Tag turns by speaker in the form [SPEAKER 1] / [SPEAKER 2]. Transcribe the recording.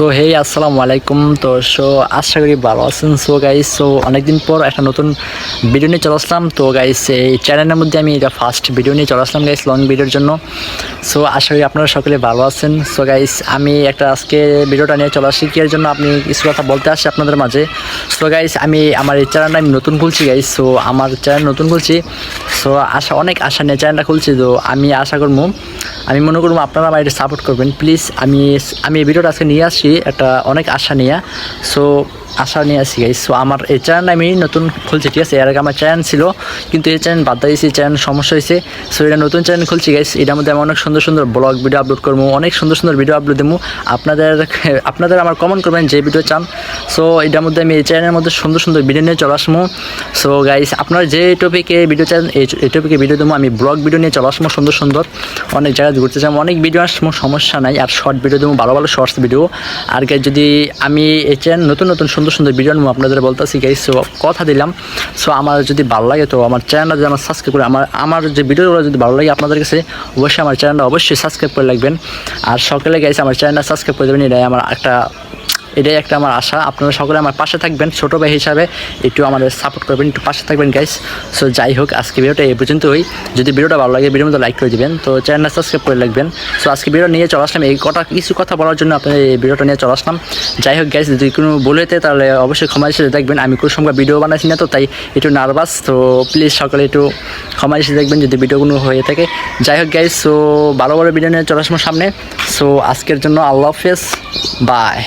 [SPEAKER 1] So hey আসসালামু আলাইকুম তো সো আশা করি ভালো আছেন। সো গাইস সো অনেকদিন পর একটা নতুন ভিডিও নিয়ে চলে আসলাম। তো গাইস এই চ্যানেলের মধ্যে আমি এটা ফার্স্ট ভিডিও নিয়ে চলে আসলাম গাইস লং ভিডিওর জন্য। সো আশা করি আপনারা সকলে ভালো আছেন। সো গাইস আমি একটা আজকে ভিডিওটা নিয়ে চলে আসি। কি জন্য আপনি কিছু কথা বলতে আসছি আপনাদের মাঝে? সো গাইস আমি আমার এই চ্যানেলটা আমি নতুন খুলছি গাইস সো আমার চ্যানেল নতুন খুলছি। সো আশা, অনেক আশা নিয়ে চ্যানেলটা খুলছি। তো, আমি আশা করব আমি মনে করব আপনারা এটা সাপোর্ট করবেন। প্লিজ আমি আমি এই ভিডিওটা আজকে নিয়ে আসছি, একটা অনেক আশা নিয়ে। সো আশা নিয়ে আসি গাইস সো আমার এই চ্যানেল আমি নতুন খুলছি, ঠিক আছে? এর আগে আমার চ্যানেল ছিল, কিন্তু এই চ্যানেল বাদ দিয়েছি চ্যানেল সমস্যা হয়েছে। সো এটা নতুন চ্যানেল খুলছি গাইস এটার মধ্যে আমি অনেক সুন্দর সুন্দর ব্লগ ভিডিও আপলোড করব, অনেক সুন্দর সুন্দর ভিডিও আপলোড দেবো। আপনাদের আপনাদের আমার কমেন্ট করবেন যে ভিডিও চান। সো এটার মধ্যে আমি এই চ্যানেলের মধ্যে সুন্দর সুন্দর ভিডিও নিয়ে চলে আসব। সো গাইস আপনার যে টপিকে ভিডিও চান, এই টপিকে ভিডিও দেবো, আমি ব্লগ ভিডিও নিয়ে চলে আসব সুন্দর সুন্দর। অনেক জায়গায় ঘুরতে চাই অনেক ভিডিও আসব, সমস্যা নাই। আর শর্ট ভিডিও দেবো, ভালো ভালো শর্টস ভিডিও আর যদি আমি এই চ্যানেল নতুন নতুন সুন্দর সুন্দর ভিডিও আমি আপনাদের বলতেছি গাইস সো কথা দিলাম। সো আমার যদি ভালো লাগে, তো আমার চ্যানেলটা যদি আমার সাবস্ক্রাইব করে, আমার আমার যে ভিডিওগুলো যদি ভালো লাগে আপনাদের কাছে, অবশ্যই আমার চ্যানেলটা অবশ্যই সাবস্ক্রাইব করে রাখবেন। আর সকালে গাইছে আমার চ্যানেলটা সাবস্ক্রাইব করে দেবেন, এটাই আমার একটা এটাই একটা আমার আশা। আপনারা সকলে আমার পাশে থাকবেন, ছোটো ভাই হিসাবে একটু আমাদের সাপোর্ট করবেন, একটু পাশে থাকবেন গাইস সো যাই হোক, আজকে ভিডিওটা এই পর্যন্তই। যদি ভিডিওটা ভালো লাগে, ভিডিওর মধ্যে লাইক করে দিবেন। তো চ্যানেলটা সাবস্ক্রাইব করে রাখবেন। সো আজকে ভিডিও নিয়ে চলে আসলাম। এই কটা কিছু কথা বলার জন্য আপনাদের এই ভিডিওটা নিয়ে চলে আসলাম। যাই হোক গাইস যদি কোনো ভুল হতে তাহলে অবশ্যই ক্ষমা হিসেবে দেখবেন। আমি কোনো সময় ভিডিও বানাইছি না তো, তাই একটু নার্ভাস তো প্লিজ সকলে একটু ক্ষমা হিসেবে দেখবেন যদি ভিডিও কোনো হয়ে থাকে। যাই হোক গাইস সো ভালো ভালো ভিডিও নিয়ে চলে আসব সামনে। সো আজকের জন্য আল্লাহ হাফেজ। বাই